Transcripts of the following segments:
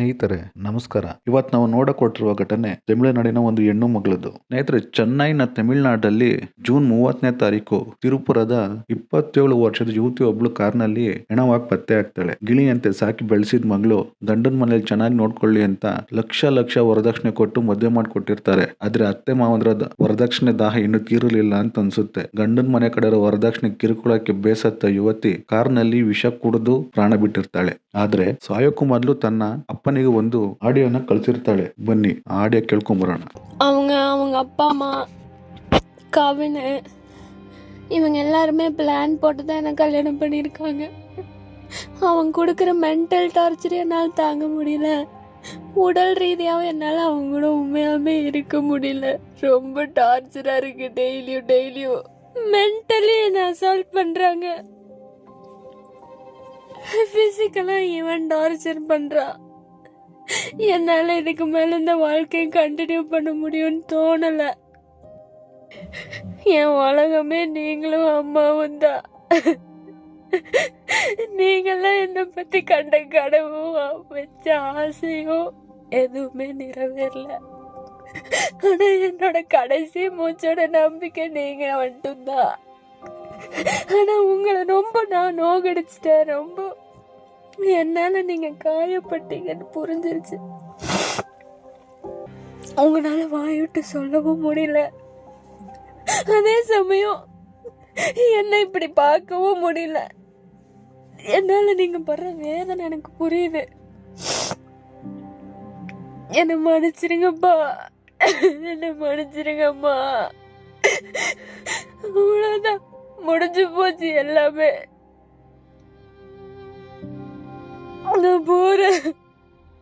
ಸ್ನೇಹಿತರೆ, ನಮಸ್ಕಾರ. ಇವತ್ ನಾವು ನೋಡಕೊಟ್ಟಿರುವ ಘಟನೆ ತಮಿಳುನಾಡಿನ ಒಂದು ಹೆಣ್ಣು ಮಗಳದು ಸ್ನೇಹಿತರೆ, ಚೆನ್ನೈನ ತಮಿಳುನಾಡಲ್ಲಿ ಜೂನ್ ಮೂವತ್ತನೇ ತಾರೀಕು ತಿರುಪುರದ ಇಪ್ಪತ್ತೇಳು ವರ್ಷದ ಯುವತಿ ಒಬ್ಳು ಕಾರ್ನಲ್ಲಿ ಹೆಣವಾಗಿ ಪತ್ತೆ ಆಗ್ತಾಳೆ ಗಿಳಿಯಂತೆ ಸಾಕಿ ಬೆಳೆಸಿದ ಮಗಳು, ಗಂಡನ ಮನೆಯಲ್ಲಿ ಚೆನ್ನಾಗಿ ನೋಡ್ಕೊಳ್ಳಿ ಅಂತ ಲಕ್ಷ ಲಕ್ಷ ವರದಕ್ಷಿಣೆ ಕೊಟ್ಟು ಮದುವೆ ಮಾಡಿಕೊಟ್ಟಿರ್ತಾರೆ. ಆದ್ರೆ ಅತ್ತೆ ಮಾವಂದ್ರ ವರದಕ್ಷಿಣೆ ದಾಹ ಇನ್ನು ತೀರಲಿಲ್ಲ ಅಂತ ಅನ್ಸುತ್ತೆ. ಗಂಡನ ಮನೆ ಕಡೆ ವರದಕ್ಷಿಣೆ ಕಿರುಕುಳಕ್ಕೆ ಬೇಸತ್ತ ಯುವತಿ ಕಾರ್ನಲ್ಲಿ ವಿಷ ಕುಡಿದು ಪ್ರಾಣ ಬಿಟ್ಟಿರ್ತಾಳೆ. ಆದ್ರೆ ಸಾಯೋಕ್ಕೂ ಮೊದಲು ತನ್ನ ಅಪ್ಪನಿಗೆ ಒಂದು ಆಡಿಯೋನ ಕಳ್ಸಿರ್ತಾಳೆ ಬನ್ನಿ ಆ ಆಡಿಯೋ ಕೇಳ್ಕೊಂಬರೋಣ அவங்க அவங்க அப்பா அம்மா கவின் இவங்க எல்லாருமே பிளான் போட்டு தான் எனக்கு கல்யாணம் பண்ணியிருக்காங்க அவங்க கொடுக்குற மென்டல் டார்ச்சர் என்னால் தாங்க முடியல உடல் ரீதியாகவும் என்னால் அவங்க கூட உண்மையாலுமே இருக்க முடியல ரொம்ப டார்ச்சராக இருக்கு டெய்லியும் டெய்லியும் மென்டலி என்னை அசால்ட் பண்ணுறாங்க ஃபிசிக்கலாக இவன் டார்ச்சர் பண்ணுறா என்னால் இதுக்கு மேலே இந்த வாழ்க்கையை கண்டினியூ பண்ண முடியும்னு தோணலை. என் உலகமே நீங்களும் அம்மாவும் தான். நீங்களாம் என்னை பற்றி கண்ட கனவும் வச்ச ஆசையும் எதுவுமே நிறைவேறல. ஆனா என்னோட கடைசி மூச்சோட நம்பிக்கை நீங்க மட்டும்தான். ஆனா உங்களை நோகடிச்சிட்டேன் ரொம்ப. என்னால நீங்க காயப்பட்டீங்கன்னு புரிஞ்சிருச்சு. உங்களால வாயிட்டு சொல்லவும் முடியல. அதே சமயம் என்ன இப்படி பார்க்கவும் முடியல. என்னால நீங்க படுற வேதனை எனக்கு புரியுது. என்ன மன்னிச்சிருங்கப்பா. என்ன மன்னிச்சிருங்கம்மா. அவ்வளோதான் முடிஞ்சு போச்சு எல்லாமே. Namora!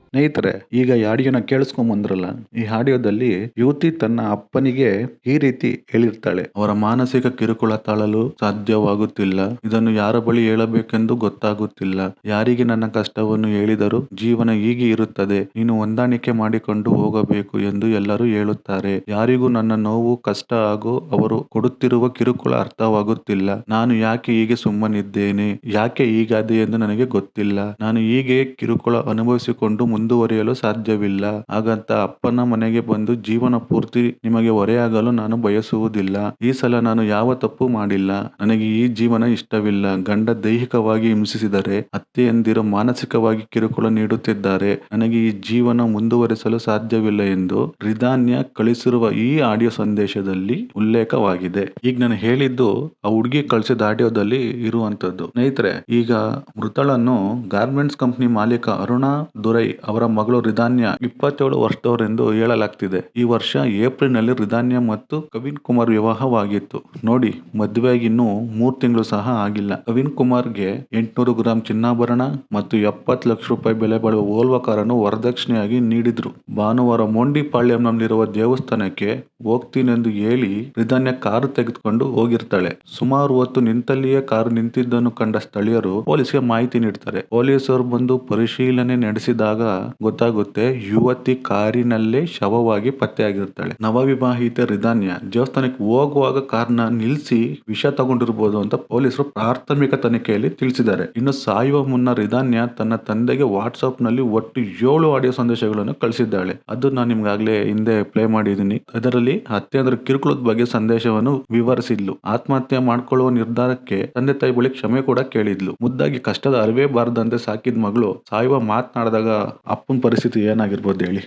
ಸ್ನೇಹಿತರೆ, ಈಗ ಈ ಆಡಿಯೋನ ಕೇಳಿಸ್ಕೊಂಬಂದ್ರಲ್ಲ ಈ ಆಡಿಯೋದಲ್ಲಿ ಯುವತಿ ತನ್ನ ಅಪ್ಪನಿಗೆ ಈ ರೀತಿ ಹೇಳಿರ್ತಾಳೆ. ಅವರ ಮಾನಸಿಕ ಕಿರುಕುಳ ತಾಳಲು ಸಾಧ್ಯವಾಗುತ್ತಿಲ್ಲ. ಇದನ್ನು ಯಾರ ಬಳಿ ಹೇಳಬೇಕೆಂದು ಗೊತ್ತಾಗುತ್ತಿಲ್ಲ. ಯಾರಿಗೆ ನನ್ನ ಕಷ್ಟವನ್ನು ಹೇಳಿದರೂ ಜೀವನ ಹೀಗೆ ಇರುತ್ತದೆ. ನೀನು ಹೊಂದಾಣಿಕೆ ಮಾಡಿಕೊಂಡು ಹೋಗಬೇಕು ಎಂದು ಎಲ್ಲರೂ ಹೇಳುತ್ತಾರೆ. ಯಾರಿಗೂ ನನ್ನ ನೋವು, ಕಷ್ಟ ಹಾಗೂ ಅವರು ಕೊಡುತ್ತಿರುವ ಕಿರುಕುಳ ಅರ್ಥವಾಗುತ್ತಿಲ್ಲ. ನಾನು ಯಾಕೆ ಹೀಗೆ ಸುಮ್ಮನಿದ್ದೇನೆ? ಯಾಕೆ ಹೀಗಾದೆ ಎಂದು ನನಗೆ ಗೊತ್ತಿಲ್ಲ. ನಾನು ಹೀಗೆ ಕಿರುಕುಳ ಅನುಭವಿಸಿಕೊಂಡು ಮುಂದುವರಿಯಲು ಸಾಧ್ಯವಿಲ್ಲ. ಹಾಗಂತ ಅಪ್ಪನ ಮನೆಗೆ ಬಂದು ಜೀವನ ಪೂರ್ತಿ ನಿಮಗೆ ಹೊರೆಯಾಗಲು ನಾನು ಬಯಸುವುದಿಲ್ಲ. ಈ ಸಲ ನಾನು ಯಾವ ತಪ್ಪು ಮಾಡಿಲ್ಲ. ನನಗೆ ಈ ಜೀವನ ಇಷ್ಟವಿಲ್ಲ. ಗಂಡ ದೈಹಿಕವಾಗಿ ಹಿಂಸಿಸಿದರೆ ಅತ್ತೆಯಂದಿರು ಮಾನಸಿಕವಾಗಿ ಕಿರುಕುಳ ನೀಡುತ್ತಿದ್ದಾರೆ. ನನಗೆ ಈ ಜೀವನ ಮುಂದುವರಿಸಲು ಸಾಧ್ಯವಿಲ್ಲ ಎಂದು ರಿಧಾನ್ಯ ಕಳಿಸಿರುವ ಈ ಆಡಿಯೋ ಸಂದೇಶದಲ್ಲಿ ಉಲ್ಲೇಖವಾಗಿದೆ. ಈಗ ನಾನು ಹೇಳಿದ್ದು ಆ ಹುಡುಗಿ ಕಳಿಸಿದ ಆಡಿಯೋದಲ್ಲಿ ಇರುವಂತದ್ದು. ಸ್ನೇಹಿತರೆ, ಈಗ ಮೃತಳನ್ನು ಗಾರ್ಮೆಂಟ್ಸ್ ಕಂಪನಿ ಮಾಲೀಕ ಅರುಣಾ ದುರೈ ಅವರ ಮಗಳು ರಿಧಾನ್ಯ ಇಪ್ಪತ್ತೇಳು ವರ್ಷದವರೆಂದು ಹೇಳಲಾಗ್ತಿದೆ. ಈ ವರ್ಷ ಏಪ್ರಿಲ್ನಲ್ಲಿ ರಿಧಾನ್ಯ ಮತ್ತು ಕವಿನ್ ಕುಮಾರ್ ವಿವಾಹವಾಗಿತ್ತು. ನೋಡಿ, ಮದುವೆಯಾಗಿ ಇನ್ನೂ ಮೂರ್ ತಿಂಗಳು ಸಹ ಆಗಿಲ್ಲ. ಕವಿನ್ ಕುಮಾರ್ಗೆ ಎಂಟುನೂರು ಗ್ರಾಂ ಚಿನ್ನಾಭರಣ ಮತ್ತು ಎಪ್ಪತ್ತು ಲಕ್ಷ ರೂಪಾಯಿ ಬೆಲೆ ಬಾಳುವ ಓಲ್ವಾ ಕಾರನ್ನು ವರದಕ್ಷಿಣೆಯಾಗಿ ನೀಡಿದ್ರು. ಭಾನುವಾರ ಮೊಂಡಿಪಾಳ್ಯಂನಲ್ಲಿರುವ ದೇವಸ್ಥಾನಕ್ಕೆ ಹೋಗ್ತೀನೆಂದು ಹೇಳಿ ರಿಧಾನ್ಯ ಕಾರು ತೆಗೆದುಕೊಂಡು ಹೋಗಿರ್ತಾಳೆ. ಸುಮಾರು ಹೊತ್ತು ನಿಂತಲ್ಲಿಯೇ ಕಾರು ನಿಂತಿದ್ದನ್ನು ಕಂಡ ಸ್ಥಳೀಯರು ಪೊಲೀಸ್ಗೆ ಮಾಹಿತಿ ನೀಡ್ತಾರೆ. ಪೊಲೀಸರು ಬಂದು ಪರಿಶೀಲನೆ ನಡೆಸಿದಾಗ ಗೊತ್ತಾಗುತ್ತೆ, ಯುವತಿ ಕಾರಿನಲ್ಲೇ ಶವವಾಗಿ ಪತ್ತೆಯಾಗಿರ್ತಾಳೆ ನವವಿವಾಹಿತ ರಿಧಾನ್ಯ, ದೇವಸ್ಥಾನಕ್ಕೆ ಹೋಗುವಾಗ ಕಾರ್ನ ನಿಲ್ಲಿಸಿ ವಿಷ ತಗೊಂಡಿರ್ಬೋದು ಅಂತ ಪೊಲೀಸರು ಪ್ರಾಥಮಿಕ ತನಿಖೆಯಲ್ಲಿ ತಿಳಿಸಿದ್ದಾರೆ. ಇನ್ನು ಸಾಯುವ ಮುನ್ನ ರಿಧಾನ್ಯ ತನ್ನ ತಂದೆಗೆ ವಾಟ್ಸ್ಆಪ್ನಲ್ಲಿ ಒಟ್ಟು ಏಳು ಆಡಿಯೋ ಸಂದೇಶಗಳನ್ನು ಕಳಿಸಿದ್ದಾಳೆ. ಅದು ನಾನು ನಿಮ್ಗಾಗ್ಲೇ ಹಿಂದೆ ಪ್ಲೇ ಮಾಡಿದ್ದೀನಿ. ಅದರಲ್ಲಿ ಅತ್ಯಂತ ಕಿರುಕುಳದ ಬಗ್ಗೆ ಸಂದೇಶವನ್ನು ವಿವರಿಸಿದ್ಲು. ಆತ್ಮಹತ್ಯೆ ಮಾಡ್ಕೊಳ್ಳುವ ನಿರ್ಧಾರಕ್ಕೆ ತಂದೆ ತಾಯಿ ಬಳಿ ಕ್ಷಮೆ ಕೂಡ ಕೇಳಿದ್ಲು. ಮುದ್ದಾಗಿ ಕಷ್ಟದ ಅರಿವೇ ಬಾರದಂತೆ ಸಾಕಿದ ಮಗಳು ಸಾಯುವ ಮಾತನಾಡಿದಾಗ ಅಪ್ಪನ ಪರಿಸ್ಥಿತಿ ಏನಾಗಿರ್ಬೋದು ಹೇಳಿ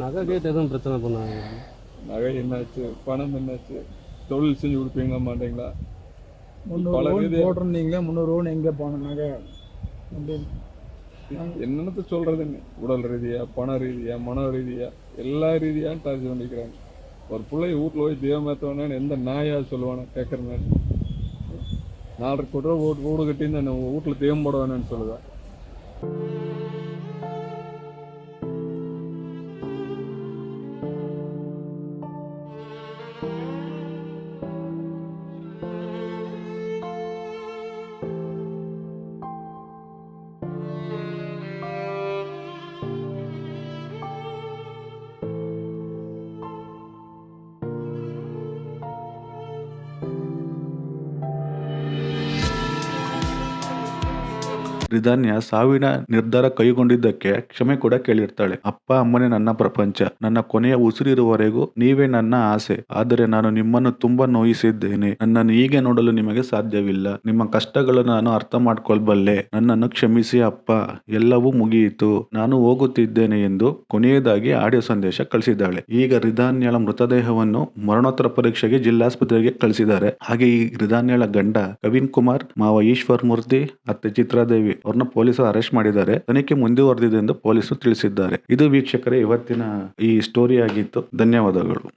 நகை கேட்டு எதுவும் பிரச்சனை பண்ணாங்க நகை என்னாச்சு பணம் என்னாச்சு தொழில் செஞ்சு கொடுப்பீங்களா மாட்டீங்களா முந்நூறு பல ரூபா ரீதியா- போட்டிருந்தீங்களே முந்நூறு ரூபா எங்கே போனோம் நகை அப்படின்னு என்னென்னத்த சொல்றதுன்னு உடல் ரீதியா பண ரீதியா மன ரீதியா எல்லா ரீதியா டார்ச்சர் பண்ணிக்கிறாங்க ஒரு பிள்ளைய வீட்டில் போய் தெய்வமேத்தவனு எந்த நாயா சொல்லுவானு கேட்குறேன் நான் நாலரை கோடி ரூபா வீடு வீடு கட்டி நான் வீட்டில் தெய்வம் போட வேணும்னு சொல்லுவேன் ರಿಧಾನ್ಯ ಸಾವಿನ ನಿರ್ಧಾರ ಕೈಗೊಂಡಿದ್ದಕ್ಕೆ ಕ್ಷಮೆ ಕೂಡ ಕೇಳಿರ್ತಾಳೆ. ಅಪ್ಪ, ಅಮ್ಮನೇ ನನ್ನ ಪ್ರಪಂಚ. ನನ್ನ ಕೊನೆಯ ಉಸಿರಿರುವವರೆಗೂ ನೀವೇ ನನ್ನ ಆಸೆ. ಆದರೆ ನಾನು ನಿಮ್ಮನ್ನು ತುಂಬಾ ನೋಯಿಸಿದ್ದೇನೆ. ನನ್ನನ್ನು ಹೀಗೆ ನೋಡಲು ನಿಮಗೆ ಸಾಧ್ಯವಿಲ್ಲ. ನಿಮ್ಮ ಕಷ್ಟಗಳನ್ನು ನಾನು ಅರ್ಥ ಮಾಡ್ಕೊಳ್ಬಲ್ಲೆ ನನ್ನನ್ನು ಕ್ಷಮಿಸಿ ಅಪ್ಪ. ಎಲ್ಲವೂ ಮುಗಿಯಿತು. ನಾನು ಹೋಗುತ್ತಿದ್ದೇನೆ ಎಂದು ಕೊನೆಯದಾಗಿ ಆಡಿಯೋ ಸಂದೇಶ ಕಳಿಸಿದ್ದಾಳೆ. ಈಗ ರಿಧಾನ್ಯಳ ಮೃತದೇಹವನ್ನು ಮರಣೋತ್ತರ ಪರೀಕ್ಷೆಗೆ ಜಿಲ್ಲಾಸ್ಪತ್ರೆಗೆ ಕಳಿಸಿದ್ದಾರೆ. ಹಾಗೆ ಈ ರಿಧಾನ್ಯಳ ಗಂಡ ಕವಿನ್ ಕುಮಾರ್, ಮಾವ ಈಶ್ವರ್ ಮೂರ್ತಿ, ಅತ್ತೆ ಚಿತ್ರಾದೇವಿ ಅವ್ರನ್ನ ಪೊಲೀಸರು ಅರೆಸ್ಟ್ ಮಾಡಿದ್ದಾರೆ. ತನಿಖೆ ಮುಂದುವರೆದಿದೆ ಎಂದು ಪೊಲೀಸರು ತಿಳಿಸಿದ್ದಾರೆ. ಇದು ವೀಕ್ಷಕರೇ, ಇವತ್ತಿನ ಈ ಸ್ಟೋರಿ ಆಗಿತ್ತು. ಧನ್ಯವಾದಗಳು.